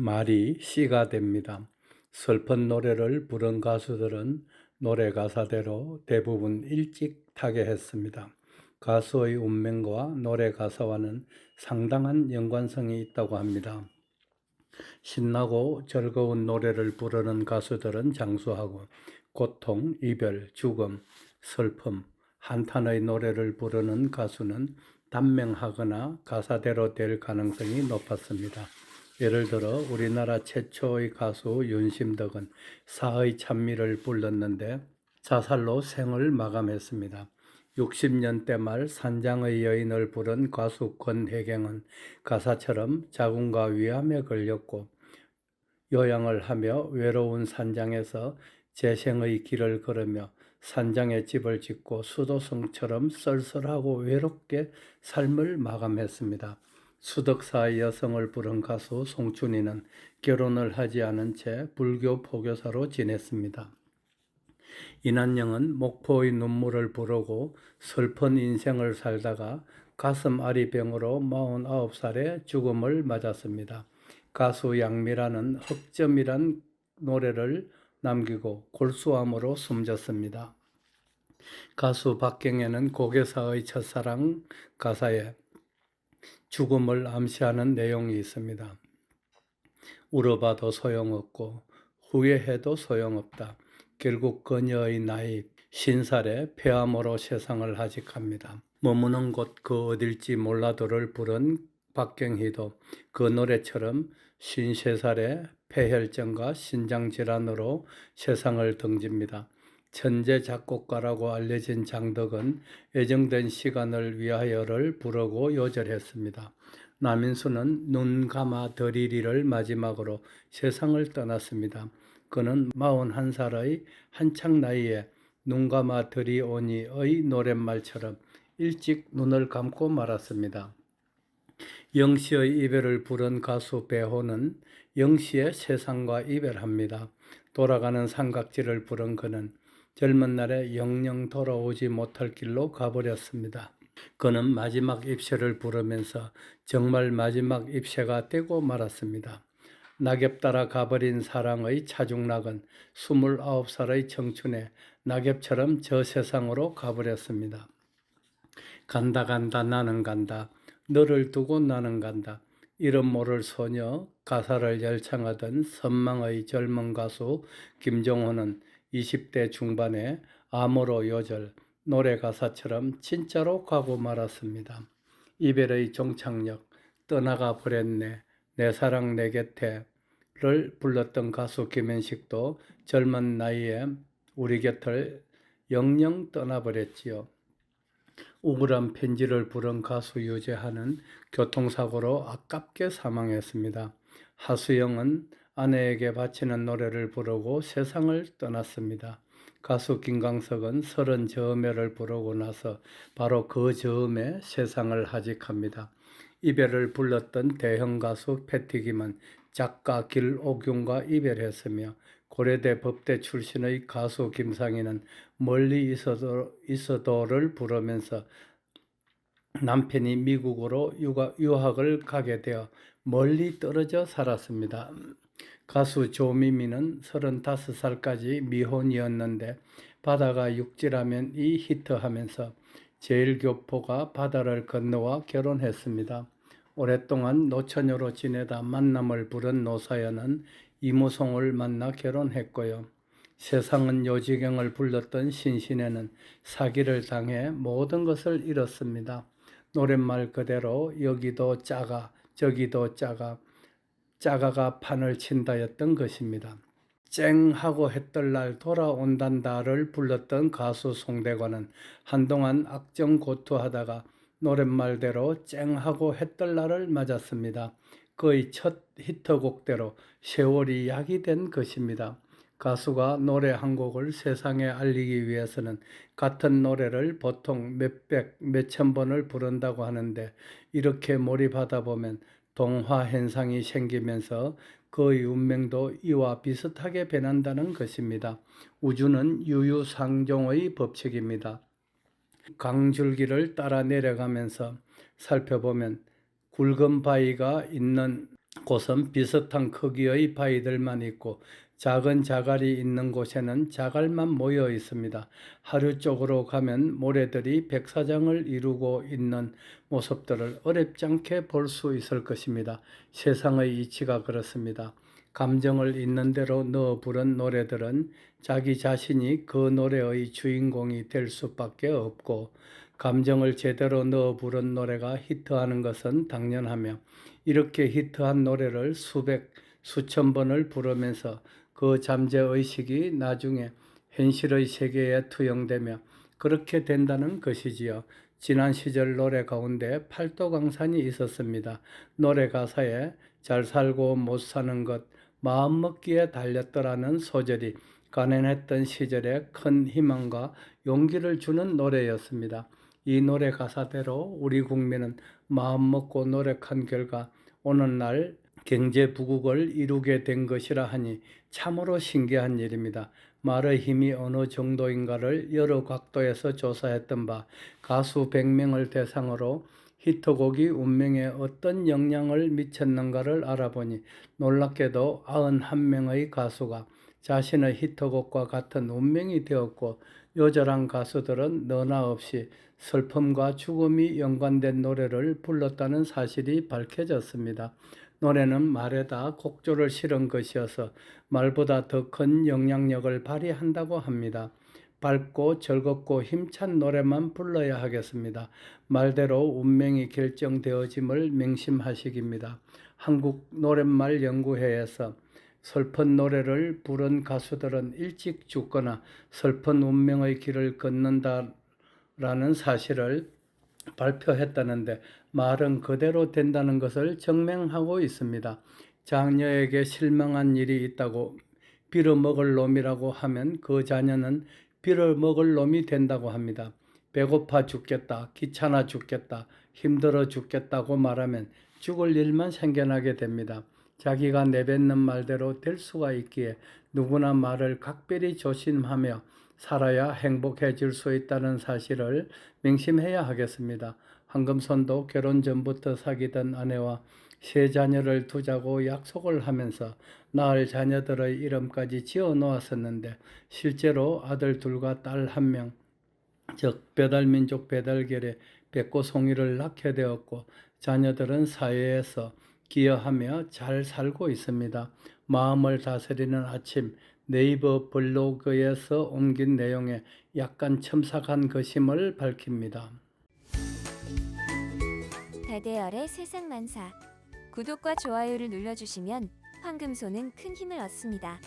말이 씨가 됩니다. 슬픈 노래를 부른 가수들은 노래 가사대로 대부분 일찍 타계했습니다. 가수의 운명과 노래 가사와는 상당한 연관성이 있다고 합니다. 신나고 즐거운 노래를 부르는 가수들은 장수하고 고통, 이별, 죽음, 슬픔, 한탄의 노래를 부르는 가수는 단명하거나 가사대로 될 가능성이 높았습니다. 예를 들어 우리나라 최초의 가수 윤심덕은 사의 찬미를 불렀는데 자살로 생을 마감했습니다. 60년대 말 산장의 여인을 부른 가수 권혜경은 가사처럼 자궁과 위암에 걸렸고 요양을 하며 외로운 산장에서 재생의 길을 걸으며 산장에 집을 짓고 수도성처럼 쓸쓸하고 외롭게 삶을 마감했습니다. 수덕사의 여성을 부른 가수 송춘이는 결혼을 하지 않은 채 불교 포교사로 지냈습니다. 이난영은 목포의 눈물을 부르고 슬픈 인생을 살다가 가슴 아리병으로 49살에 죽음을 맞았습니다. 가수 양미라는 흑점이란 노래를 남기고 골수암으로 숨졌습니다. 가수 박경애는 고개사의 첫사랑 가사에 죽음을 암시하는 내용이 있습니다. 울어봐도 소용없고 후회해도 소용없다. 결국 그녀의 나이 신살에 폐암으로 세상을 하직합니다. 머무는 곳 그 어딜지 몰라도를 부른 박경희도 그 노래처럼 53살에 폐혈증과 신장질환으로 세상을 등집니다. 천재 작곡가라고 알려진 장덕은 예정된 시간을 위하여를 부르고 요절했습니다. 남인수는 눈 감아 드리리를 마지막으로 세상을 떠났습니다. 그는 41살의 한창 나이에 눈 감아 드리오니의 노랫말처럼 일찍 눈을 감고 말았습니다. 영시의 이별을 부른 가수 배호는 영시의 세상과 이별합니다. 돌아가는 삼각지를 부른 그는 젊은 날에 영영 돌아오지 못할 길로 가버렸습니다. 그는 마지막 입새를 부르면서 정말 마지막 입새가 되고 말았습니다. 낙엽 따라 가버린 사랑의 차중락은 29살의 청춘에 낙엽처럼 저 세상으로 가버렸습니다. 간다 간다 나는 간다 너를 두고 나는 간다 이름 모를 소녀 가사를 열창하던 선망의 젊은 가수 김종호는 20대 중반에 암으로 요절 노래 가사처럼 진짜로 가고 말았습니다. 이별의 종착역 떠나가 버렸네 내 사랑 내 곁에 를 불렀던 가수 김현식도 젊은 나이에 우리 곁을 영영 떠나버렸지요. 우울한 편지를 부른 가수 유재하는 교통사고로 아깝게 사망했습니다. 하수영은 아내에게 바치는 노래를 부르고 세상을 떠났습니다. 가수 김광석은 서른 저음회를 부르고 나서 바로 그 저음에 세상을 하직합니다. 이별을 불렀던 대형 가수 패티김은 작가 길옥윤과 이별했으며 고려대 법대 출신의 가수 김상희는 멀리 있어도, 있어도를 부르면서 남편이 미국으로 유학을 가게 되어 멀리 떨어져 살았습니다. 가수 조미미는 35살까지 미혼이었는데 바다가 육지라면 이 히트하면서 제일 교포가 바다를 건너와 결혼했습니다. 오랫동안 노처녀로 지내다 만남을 부른 노사연은 이무송을 만나 결혼했고요. 세상은 요지경을 불렀던 신신애는 사기를 당해 모든 것을 잃었습니다. 노랫말 그대로 여기도 짜가 저기도 짜가 짜가가 판을 친다였던 것입니다. 쨍 하고 했던 날 돌아온단다를 불렀던 가수 송대관은 한동안 악정고투하다가 노랫말대로 쨍 하고 했던 날을 맞았습니다. 그의 첫 히트곡대로 세월이 약이 된 것입니다. 가수가 노래 한 곡을 세상에 알리기 위해서는 같은 노래를 보통 몇백, 몇천 번을 부른다고 하는데 이렇게 몰입하다 보면 동화 현상이 생기면서 그의 운명도 이와 비슷하게 변한다는 것입니다. 우주는 유유상종의 법칙입니다. 강줄기를 따라 내려가면서 살펴보면 굵은 바위가 있는 곳은 비슷한 크기의 바위들만 있고 작은 자갈이 있는 곳에는 자갈만 모여 있습니다. 하류 쪽으로 가면 모래들이 백사장을 이루고 있는 모습들을 어렵지 않게 볼 수 있을 것입니다. 세상의 이치가 그렇습니다. 감정을 있는 대로 넣어 부른 노래들은 자기 자신이 그 노래의 주인공이 될 수밖에 없고 감정을 제대로 넣어 부른 노래가 히트하는 것은 당연하며 이렇게 히트한 노래를 수백 수천 번을 부르면서 그 잠재 의식이 나중에 현실의 세계에 투영되며 그렇게 된다는 것이지요. 지난 시절 노래 가운데 팔도강산이 있었습니다. 노래 가사에 잘 살고 못 사는 것 마음 먹기에 달렸더라는 소절이 가난했던 시절에 큰 희망과 용기를 주는 노래였습니다. 이 노래 가사대로 우리 국민은 마음 먹고 노력한 결과 오늘날 경제 부국을 이루게 된 것이라 하니 참으로 신기한 일입니다. 말의 힘이 어느 정도인가를 여러 각도에서 조사했던 바 가수 100명을 대상으로 히트곡이 운명에 어떤 영향을 미쳤는가를 알아보니 놀랍게도 91명의 가수가 자신의 히트곡과 같은 운명이 되었고 요절한 가수들은 너나 없이 슬픔과 죽음이 연관된 노래를 불렀다는 사실이 밝혀졌습니다. 노래는 말에다 곡조를 실은 것이어서 말보다 더 큰 영향력을 발휘한다고 합니다. 밝고 즐겁고 힘찬 노래만 불러야 하겠습니다. 말대로 운명이 결정되어짐을 맹심하시기입니다. 한국 노랫말 연구회에서 슬픈 노래를 부른 가수들은 일찍 죽거나 슬픈 운명의 길을 걷는다라는 사실을 발표했다는데 말은 그대로 된다는 것을 증명하고 있습니다. 장녀에게 실망한 일이 있다고 빌어먹을 놈이라고 하면 그 자녀는 빌어먹을 놈이 된다고 합니다. 배고파 죽겠다, 귀찮아 죽겠다, 힘들어 죽겠다고 말하면 죽을 일만 생겨나게 됩니다. 자기가 내뱉는 말대로 될 수가 있기에 누구나 말을 각별히 조심하며 살아야 행복해질 수 있다는 사실을 명심해야 하겠습니다. 황금손도 결혼 전부터 사귀던 아내와 세 자녀를 두자고 약속을 하면서 낳을 자녀들의 이름까지 지어 놓았었는데 실제로 아들 둘과 딸 한 명, 즉 배달민족 배달결에 백고송이를 낳게 되었고 자녀들은 사회에서 기여하며 잘 살고 있습니다. 마음을 다스리는 아침 네이버 블로그에서 옮긴 내용에 약간 첨삭한 것임을 밝힙니다. 다대열의 세상 만사 구독과 좋아요를 눌러주시면 황금소는 큰 힘을 얻습니다.